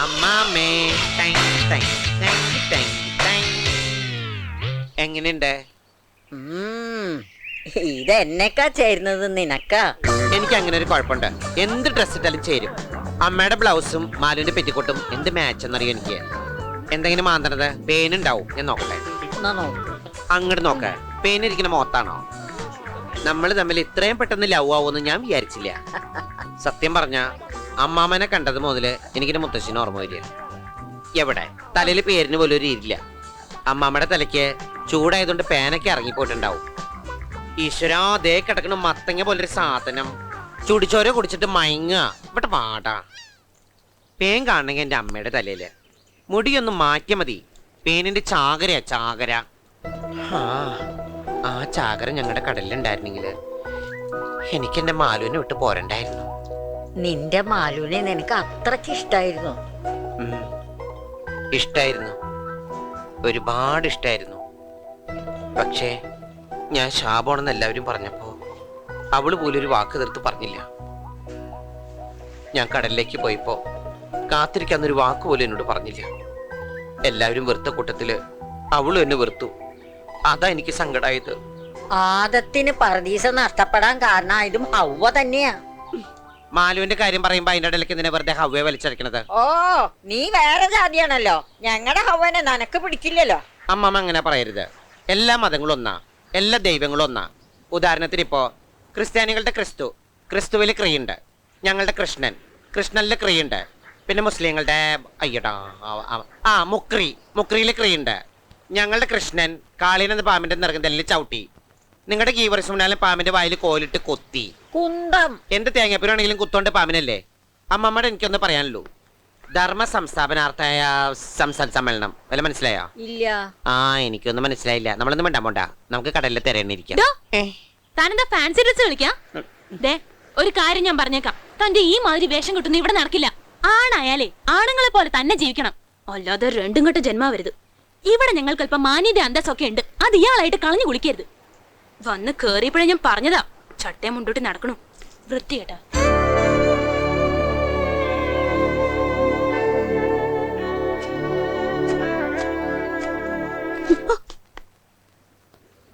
അമ്മാമേ. എങ്ങനെയുണ്ട്. ഇത് എന്നെക്കാ ചേരുന്നത് നിനക്കാ? എനിക്ക് അങ്ങനെ ഒരു കുഴപ്പമുണ്ട്. എന്ത് ഡ്രസ് ഇട്ടാലും ചേരും. അമ്മയുടെ ബ്ലൗസും മാലുവിന്റെ പെറ്റിക്കോട്ടും എന്ത് മാച്ച് എന്നറിയോ എനിക്ക്? എന്തെങ്കിലും മാന്തണത്? പേനുണ്ടാവും ഞാൻ നോക്കട്ടെ. അങ്ങോട്ട് നോക്ക. പേനിരിക്കുന്ന മോത്താണോ നമ്മൾ തമ്മിൽ ഇത്രയും പെട്ടെന്ന് ലവ് ആവുമെന്ന് ഞാൻ വിചാരിച്ചില്ല. സത്യം പറഞ്ഞ അമ്മാമനെ കണ്ടത് മുതൽ എനിക്കിന്റെ മുത്തശ്ശിന് ഓർമ്മ വരിക. എവിടെ? തലയിൽ പേരിന് പോലും ഒരു ഇരില്ല അമ്മാമ്മയുടെ തലയ്ക്ക് ചൂടായതുകൊണ്ട് പേനൊക്കെ ഇറങ്ങിപ്പോയിട്ടുണ്ടാവും. ഈശ്വരാ ദേ കിടക്കണ മത്തങ്ങ പോലൊരു സാധനം. ചുടിച്ചോര കുടിച്ചിട്ട് മയങ്ങുക. ഇവിടെ പാടാ പേൻ കാണണമെങ്കിൽ എന്റെ അമ്മയുടെ തലയിൽ മുടിയൊന്ന് മാറ്റിയ മതി. പേനിന്റെ ചാകരയാ ചാകര. ആ, ചാകര ഞങ്ങളുടെ കടലിലുണ്ടായിരുന്നെങ്കിൽ എനിക്ക് എന്റെ മാലുവിനെ വിട്ട് പോരണ്ടായിരുന്നു. നിന്റെ മാലുവിനെ നിനക്ക് അത്രയ്ക്ക് ഇഷ്ടായിരുന്നു? ഇഷ്ടായിരുന്നു. ഒരുപാട് ഇഷ്ടായിരുന്നു. പക്ഷേ ഞാൻ ശാപമാണെന്ന് എല്ലാവരും പറഞ്ഞപ്പോ അവൾ പോലും ഒരു വാക്ക് തീർത്ത് പറഞ്ഞില്ല. ഞാൻ കടലിലേക്ക് പോയപ്പോ കാത്തിരിക്കാന്നൊരു വാക്ക് പോലും എന്നോട് പറഞ്ഞില്ല. എല്ലാവരും വെറുത്ത കൂട്ടത്തിൽ അവളും എന്നെ വെറുത്തു. അതാ എനിക്ക് സങ്കടായത്. ആദത്തിന് പറദീസ നഷ്ടപ്പെടാൻ കാരണമായതും ഹൗവ തന്നെയാ. മാലുവിന്റെ കാര്യം പറയുമ്പോ അതിന്റെ ഇടയിലേക്ക് നിന്നെ വെറുതെ ഹവ്വയെ വലിച്ചടക്കണത്? ഓ നീ വേറെ ജാതിയാണല്ലോ. ഞങ്ങളുടെ ഹവ്വനെ നനക്ക് പിടിക്കില്ലല്ലോ. അമ്മമ്മ അങ്ങനെ പറയരുത്. എല്ലാ മതങ്ങളും ഒന്നാ എല്ലാ ദൈവങ്ങളും ഒന്നാ ഉദാഹരണത്തിന് ഇപ്പോ ക്രിസ്ത്യാനികളുടെ ക്രിസ്തു. ക്രിസ്തുവിൽ ക്രിയുണ്ട്. ഞങ്ങളുടെ കൃഷ്ണൻ. കൃഷ്ണനിലെ ക്രിയുണ്ട്. പിന്നെ മുസ്ലിങ്ങളുടെ അയ്യടാ ആ- മുക്രി. മുക്രിയിൽ ക്രിയുണ്ട്. ഞങ്ങളുടെ കൃഷ്ണൻ കാളീൻ പാമ്പിന്റെ നിറകുന്നതല്ലേ ചവിട്ടി. നിങ്ങളുടെ ഗീവറിസുമനാലും പാമ്പിന്റെ വായിൽ കോലിട്ട് കൊത്തി. കുന്തം. എന്റെ തേങ്ങാപ്പൂരാണെങ്കിലും കുത്തോണ്ട് പാമ്പിനല്ലേ? അമ്മമ്മയുടെ എനിക്കൊന്ന് പറയാനുള്ളൂ. ധർമ്മ സംസ്ഥാപനാർത്ഥായ സംസ്ഥാന സമ്മേളനം. വല്ല മനസ്സിലായോ? ഇല്ല. ആ എനിക്കൊന്നും മനസ്സിലായില്ല. നമ്മളൊന്നും വേണ്ട പോണ്ട. നമുക്ക് കടലിൽ തിരയണിരിക്കാം ഡോ, താനെന്താ ഫാൻസി ഡ്രസ് വിളിക്കാം ദേ ഒരു കാര്യം ഞാൻ പറഞ്ഞേക്കാം. തന്റെ ഈ മാതിരി വേഷം കിട്ടുന്ന ഇവിടെ നടക്കില്ല. ആണായാലേ ആണുങ്ങളെ പോലെ തന്നെ ജീവിക്കണം. അല്ലാതെ രണ്ടും കെട്ട് ജന്മാവരുത്. ഇവിടെ ഞങ്ങൾക്ക് അല്പം മാന്യത അന്തസ്സൊക്കെ ഉണ്ട്. അത് ഇയാളായിട്ട് കളഞ്ഞു കുളിക്കരുത്. വന്ന് കേറിയപ്പോഴേ ഞാൻ പറഞ്ഞതാ ചട്ടയം മുണ്ടോട്ട് നടക്കണു. വൃത്തികേട്ടാ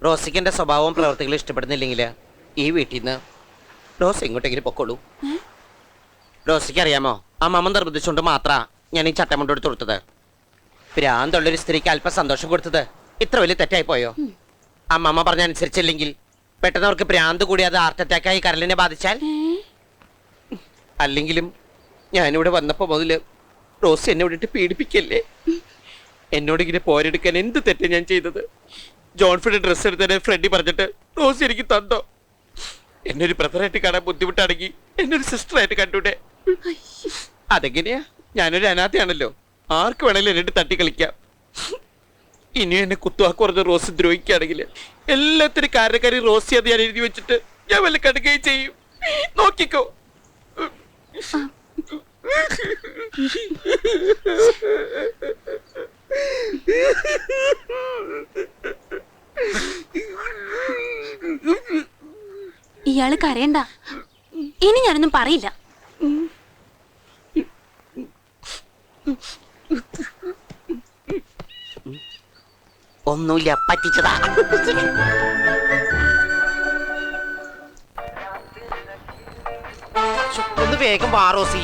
റോസിക്ക് എന്റെ സ്വഭാവവും പ്രവർത്തികളും ഇഷ്ടപ്പെടുന്നില്ലെങ്കിൽ ഈ വീട്ടിൽ നിന്ന് റോസ് ഇങ്ങോട്ടെങ്കിലും പൊക്കോളൂ. റോസിക്ക് അറിയാമോ ആ മമ നിർബന്ധിച്ചുകൊണ്ട് മാത്ര ഞാൻ ഈ ചട്ടമുണ്ട് എടുത്ത് കൊടുത്തത് ഭ്രാന്തുള്ളൊരു സ്ത്രീക്ക് അല്പം സന്തോഷം കൊടുത്തത്. ഇത്ര വലിയ തെറ്റായി പോയോ? അമ്മമ്മ പറഞ്ഞ അനുസരിച്ചില്ലെങ്കിൽ പെട്ടെന്ന് അവർക്ക് ഭ്രാന്ത് കൂടി അത് ഹാർട്ട് അറ്റാക്കായി കരളിനെ ബാധിച്ചാൽ? അല്ലെങ്കിലും ഞാനിവിടെ വന്നപ്പോ മുതൽ റോസ് എന്നെ വിട്ടിട്ട് പീഡിപ്പിക്കല്ലേ? എന്നോട് ഇങ്ങനെ പോരെടുക്കാൻ എന്ത് തെറ്റ് ഞാൻ ചെയ്തത്? ജോൺഫിയുടെ ഡ്രസ്സ് എടുത്തതിനെ ഫ്രണ്ടി പറഞ്ഞിട്ട് റോസ് എനിക്ക് തന്നോ? എന്നെ ഒരു ബ്രദറായിട്ട് കാണാൻ ബുദ്ധിമുട്ടാണെങ്കിൽ എന്നെ ഒരു സിസ്റ്ററായിട്ട് കണ്ടൂടെ? അതെങ്ങനെയാ? ഞാനൊരു അനാഥയാണല്ലോ. ആർക്ക് വേണേലും എന്നിട്ട് തട്ടി കളിക്കാം ഇനിയും എന്നെ കുത്തുവാക്ക് പറഞ്ഞ റോസ് ദ്രോഹിക്കുകയാണെങ്കിൽ. എല്ലാത്തിനും കാരണക്കാരി റോസി അത് ഞാൻ എഴുതി വെച്ചിട്ട് ഞാൻ വല്ല കടുക്കുകയും ചെയ്യും. നോക്കിക്കോ. ഇയാൾ കരയണ്ട. ഇനി ഞാനൊന്നും പറയില്ല. ഒന്നുമില്ല പറ്റിച്ചതാ. ഒന്ന് വേഗം വാറോസി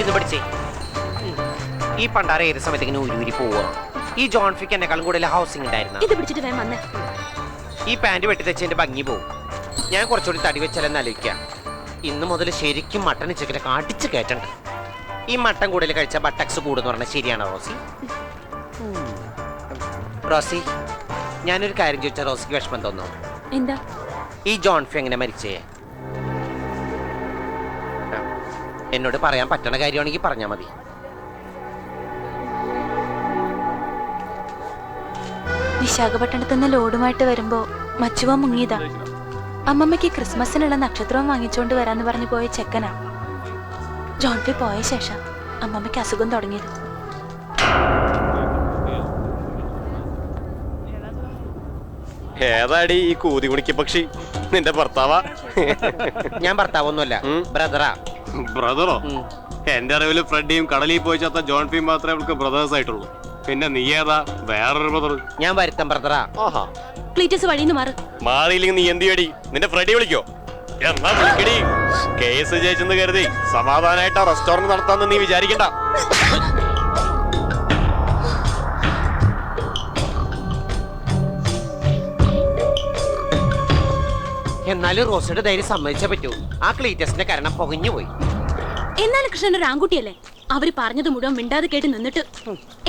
ഇന്ന് പഠിച്ചേ. പിടിച്ചേ ഈ പണ്ടാറ ഏത് സമയത്ത് ഇങ്ങനെ ഉരുവിരി പോവാ? ഈ ജോൺ ഫിക്ക് എന്നെക്കാളും കൂടുതൽ ഹൗസിംഗ് ഉണ്ടായിരുന്നു? ഇത് പിടിച്ചിട്ട് വേഗം വന്നേ. ഈ പാന്റ് വെട്ടി തെച്ചതിന്റെ ഭംഗി പോവും. ഞാൻ കുറച്ചുകൂടി തടി വെച്ചാലെന്ന് ആലോചിക്കാം. ഇന്ന് മുതൽ ശരിക്കും മട്ടൺ ചിക്കനെ കാട്ടിച്ച് കയറ്റണ്ട. ഈ മട്ടൻ കൂടുതൽ കഴിച്ച ബട്ടക്സ് കൂടുന്ന് പറഞ്ഞാൽ ശരിയാണോ റോസി? റോസി ഞാനൊരു കാര്യം ചോദിച്ചാൽ റോസിക്ക് വിഷമം തോന്നുന്നു. എന്താ? ഈ ജോൺഫി എങ്ങനെ മരിച്ചേ? എന്നോട് പറയാൻ പറ്റണ കാര്യമാണെങ്കിൽ പറഞ്ഞാൽ മതി. വിശാഖപട്ടണത്ത് നിന്ന് ലോഡുമായിട്ട് വരുമ്പോ മച്ചുവ മുങ്ങിയതാ. അമ്മമ്മയ്ക്ക് ക്രിസ്മസിനുള്ള നക്ഷത്രവും വാങ്ങിച്ചുകൊണ്ട് വരാന്ന് പറഞ്ഞു പോയ ചെക്കനാ. ജോൺഫി പോയ ശേഷം അമ്മമ്മയ്ക്ക് അസുഖം തുടങ്ങിയത്. ഏതാടി ഈ കൂതി കുണിക്ക് പക്ഷി? നിന്റെ ഭർത്താവാ? ഞാൻ ഭർത്താവൊന്നുമല്ല. ബ്രദറാ. ബ്രദറോ. എന്റെ അറിവിൽ ഫ്രെഡിയും കടലിൽ പോയി ചത്ത ജോൺ ഫീം മാത്രമേ അവൾക്ക് ബ്രദേഴ്സ് ആയിട്ടുള്ളൂ. പിന്നെ നീ ഏതാ? വേറൊരു ബ്രദർ ഞാൻ വരുത്തം ബ്രദറാ. ആഹാ. ക്ലീറ്റസ് വഴിന്ന് മാറ്. മാറിയില്ലെങ്കിൽ നീ എന്ത് ചെയ്യടി നിന്റെ ഫ്രെഡി വിളിക്കോ? എന്നാ വിളിക്കടി? കേസ് ജയിച്ചെന്ന് കരുതി സമാധാനായിട്ട് ആ റെസ്റ്റോറന്റ് നടത്താന്ന് നീ വിചാരിക്കണ്ട. എന്നാലും റോസയുടെ ധൈര്യം സമ്മതിച്ചേ പറ്റൂ. ആ ക്ലീറ്റസിന്റെ കരണം പൊകഞ്ഞു പോയി. എന്നാലും കൃഷ്ണൻ ഒരു ആൺകുട്ടിയല്ലേ? അവർ പറഞ്ഞത് മുഴുവൻ മിണ്ടാതെ കേട്ട് നിന്നിട്ട്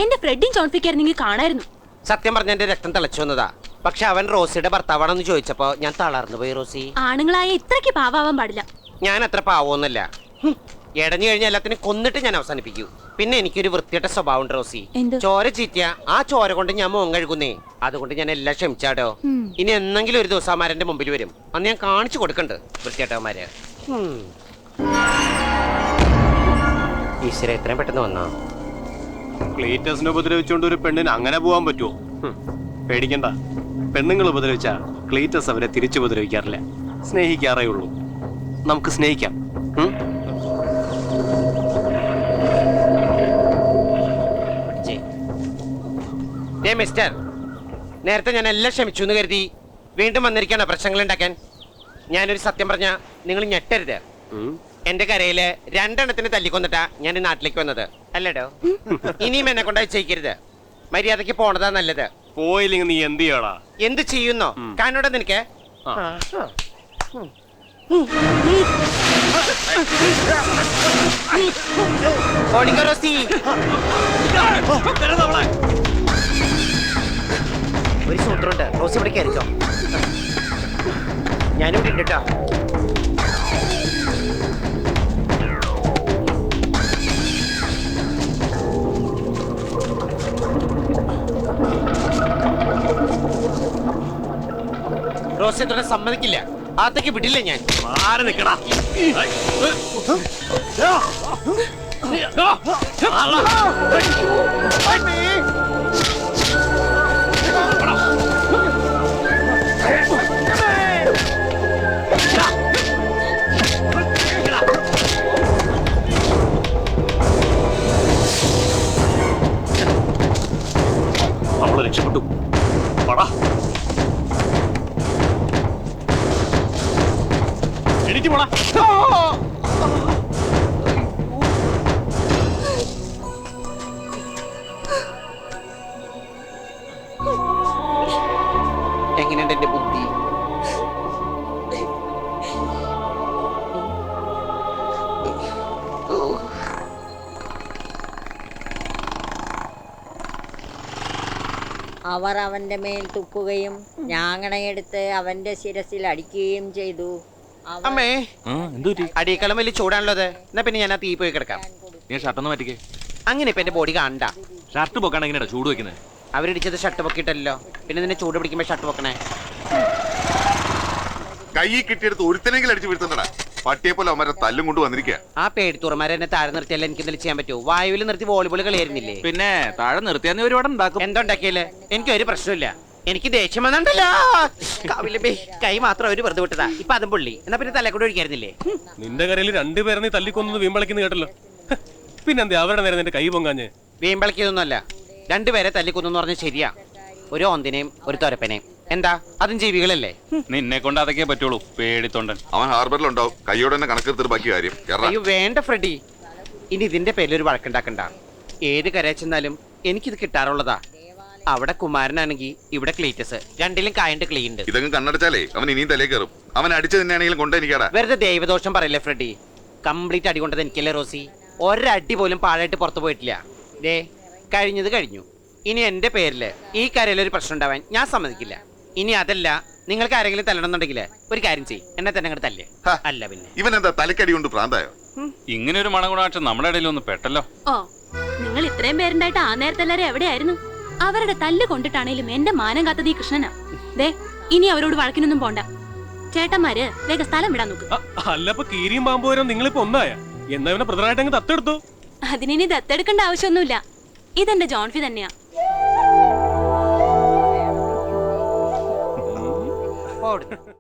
എന്റെ ഫ്രെഡിയും ജോൺഫിക്കായിരുന്നെങ്കിൽ കാണായിരുന്നു. സത്യം പറഞ്ഞ എന്റെ രക്തം തിളച്ചു വന്നതാ. പക്ഷെ അവൻ റോസിയുടെ ഭർത്താവാണെന്ന് ചോദിച്ചപ്പോ ഞാൻ തളർന്നു പോയി റോസി. ആണുങ്ങളായ ഇത്രയ്ക്ക് പാവാവാൻ പാടില്ല. ഞാൻ അത്ര പാവമൊന്നുമല്ല ഹും. എടഞ്ഞു കഴിഞ്ഞ എല്ലാത്തിനും കൊന്നിട്ട് ഞാൻ അവസാനിപ്പിക്കൂ. പിന്നെ എനിക്കൊരു വൃത്തിയുടെ സ്വഭാവം ഉണ്ട് റോസി. ചോര ചീറ്റിയ. ആ ചോര കൊണ്ട് ഞാൻ മോൻ കഴുകുന്നേ. അതുകൊണ്ട് ഞാൻ എല്ലാം ക്ഷമിച്ചാടോ ഇനി എന്നെങ്കിലും ഒരു ദിവസം അമാരന്റെ മുമ്പിൽ വരും. അന്ന് ഞാൻ കാണിച്ചു കൊടുക്കണ്ട് വൃത്തിയേട്ടവന്മാര് ഈശ്വര എത്രയും പെട്ടെന്ന് വന്നോ? ക്ലീറ്റസിനെ ഉപദ്രവിച്ചുകൊണ്ട് ഒരു പെണ്ണിന് അങ്ങനെ പോവാൻ പറ്റുമോ. പേടിക്കണ്ട. പെണ്ണുങ്ങൾ ഉപദ്രവിച്ച ക്ലീറ്റസ് അവരെ തിരിച്ചു ഉപദ്രവിക്കാറില്ല. സ്നേഹിക്കാറേ ഉള്ളൂ. നമുക്ക് സ്നേഹിക്കാം. ദേ മിസ്റ്റർ നേരത്തെ ഞാൻ എല്ലാം ക്ഷമിച്ചു എന്ന് കരുതി വീണ്ടും വന്നിരിക്കണോ പ്രശ്നങ്ങൾ ഉണ്ടാക്കാൻ. ഞാനൊരു സത്യം പറഞ്ഞ നിങ്ങൾ ഞെട്ടരുത്. എന്റെ കരയിൽ രണ്ടെണ്ണത്തിന് തല്ലിക്കൊന്നിട്ടാ ഞാൻ ഈ നാട്ടിലേക്ക് വന്നത്. അല്ലടോ. ഇനിയും എന്നെ കൊണ്ടായി ചെയ്യിക്കരുത് മര്യാദയ്ക്ക് പോണതാ നല്ലത്. പോയില്ലെങ്കിൽ നീ എന്ത് ചെയ്യടാ? എന്ത് ചെയ്യുന്നോ? കാണോടെ നിനക്ക്. ആ. ഓടിക്കോ റോസി. ഒരു സൂത്രമുണ്ട് റോസ് ഇവിടെ കയറിക്കോ ഞാനും ഉണ്ട് കേട്ടോ റോസ് ഇത്രയും സമ്മതിക്കില്ല ആത്തേക്ക് വിടില്ല ഞാൻ മാറി നിക്കടാ അവൾ രക്ഷപ്പെട്ടു പടാ. എണീറ്റ് പോടാ. എങ്ങനെയുണ്ട് എന്റെ ബുദ്ധി? അവർ അവന്റെ മേൽ തുപ്പുകയും ഞാങ്ങണയെടുത്ത് അവന്റെ ശിരസിൽ അടിക്കുകയും ചെയ്തു. അമ്മേ. എന്തുപറ്റി അടിയേക്കാളും വലിയ ചൂടാണല്ലോ അത്. എന്നാ പിന്നെ ഞാൻ ആ തീ പോയി കിടക്കാം. നീ ഷർട്ടൊന്ന് മാറ്റിക്കേ. അങ്ങനെ ഇപ്പൊ എന്റെ ബോഡി കാണണ്ട ഷർട്ട് പൊക്കാണ് എങ്ങനെയാ ചൂട് വെക്കുന്നത് അവരിടിച്ചത് ഷർട്ട് പൊക്കിയിട്ടല്ലോ. പിന്നെ നിന്നെ ചൂട് പിടിക്കുമ്പോ ഷർട്ട് പൊക്കണേ. കൈ കിട്ടിയെടുത്ത് ഒരുത്തനെങ്കിലും അടിച്ചു വീഴ്ത്തുന്നടാ പട്ടിയെ പോലെ അവന്മാരെ തല്ലും കൊണ്ട് വന്നിരിക്കുക ആ പേടിത്തുറമാരെ എന്നെ താഴെ നിർത്തിയാലും എനിക്ക് എന്തെങ്കിലും ചെയ്യാൻ പറ്റുമോ വായുവിൽ നിർത്തി വോളിബോൾ കളിയായിരുന്നില്ലേ? പിന്നെ താഴെ നിർത്തിയാൽ നീ ഒരുപാട് ഉണ്ടാക്കും. എന്തുണ്ടാക്കിയല്ലേ എനിക്ക് ഒരു പ്രശ്നമില്ല. എനിക്ക് ദേഷ്യം വന്നിട്ടല്ലോ കാവിലെ കൈ മാത്രം ഒരു വെറുതെ വിട്ടതാ. ഇപ്പൊ അതും പുള്ളി. എന്നാ പിന്നെ തലേ കൂടെ ഒഴിക്കായിരുന്നില്ലേ? നിന്റെ കരയിൽ രണ്ടുപേരെ നീ തല്ലിക്കൊന്നു വീമ്പളിക്കുന്ന കേട്ടല്ലോ. പിന്നെന്താ പിന്നെന്തേ അവരുടെ നേരം നിന്റെ കൈ പൊങ്ങാഞ്ഞ്? വീമ്പളിക്കുന്നല്ല രണ്ടുപേരെ തല്ലിക്കൊന്നു പറഞ്ഞ ശരിയാ. ഒരു ഓന്തിനെയും ഒരു തൊരപ്പനെയും. എന്താ? അതും ജീവികളല്ലേ? നിന്നെ കൊണ്ട് അതൊക്കെ പറ്റുള്ളൂ പേടിത്തൊണ്ടൻ. അവൻ ഹാർബറിലുണ്ടാവും. കൈയോടെ തന്നെ കണക്കെടുത്തിട്ട് ബാക്കി കാര്യം. അയ്യോ വേണ്ട ഫ്രെഡി. ഇനി ഇതിന്റെ പേരിൽ ഒരു വഴക്കുണ്ടാക്കണ്ട. ഏത് കരയച്ചെന്നാലും എനിക്കിത് കിട്ടാറുള്ളതാ. അവിടെ കുമാരനാണെങ്കിൽ ഇവിടെ ക്ലീറ്റസ്. രണ്ടിലും കായണ്ട് ക്ലീൻ ഉണ്ട് ഇതങ്ങ് കണ്ണടച്ചാലേ അവൻ ഇനിയും തലേ കയറും. അവൻ അടിച്ചു തന്നെയാണെങ്കിലും കൊണ്ടെനിക്കാടാ വെറുതെ ദൈവദോഷം പറയല്ലേ ഫ്രെഡി? കംപ്ലീറ്റ് അടി കൊണ്ടത് എനിക്കല്ലേ റോസി? ഒരടി പോലും പാഴായിട്ട് പുറത്തു പോയിട്ടില്ല. ദേ കഴിഞ്ഞത് കഴിഞ്ഞു. ഇനി എന്റെ പേരിൽ ഈ കരയിൽ ഒരു പ്രശ്നം ഉണ്ടാവാൻ ഞാൻ സമ്മതിക്കില്ല. ഇനി അതല്ല നിങ്ങൾക്ക് ആരെങ്കിലും തല്ലണമെന്നുണ്ടെങ്കിൽ ഒരു കാര്യം ചെയ്യും. എന്നെ തന്നെ അങ്ങോട്ട് തല്ലേ. ഹ. അല്ല പിന്നെ. ഇവൻ എന്താ തലക്കടി കൊണ്ട് പ്രാന്തായോ? ഇങ്ങനെ ഒരു മണഗുണാക്ഷം നമ്മുടെ ഇടയിൽ ഒന്ന് പെട്ടല്ലോ. ഓ നിങ്ങൾ ഇത്രയും പേരുണ്ടായിട്ട് ആ നേരത്തെ എല്ലാരും എവിടെയായിരുന്നു? അവരുടെ തല്ല് കൊണ്ടിട്ടാണേലും എന്റെ മാനം കാത്തത് ഈ കൃഷ്ണനാ. ദേ ഇനി അവരോട് വഴക്കിനൊന്നും പോണ്ട. ചേട്ടന്മാര് വേഗം സ്ഥലം വിടാൻ നോക്ക്. അല്ലപ്പോ കീരിയും പാമ്പ് നിങ്ങളിപ്പോ ഒന്നായ? എന്നാ ഇവനെ ബ്രദറായിട്ട് അങ്ങ് തത്തെടുത്തു അതിനി ദത്തെടുക്കേണ്ട ആവശ്യമൊന്നുമില്ല. ഇതെന്റെ ജോൺഫി തന്നെയാ. போடு.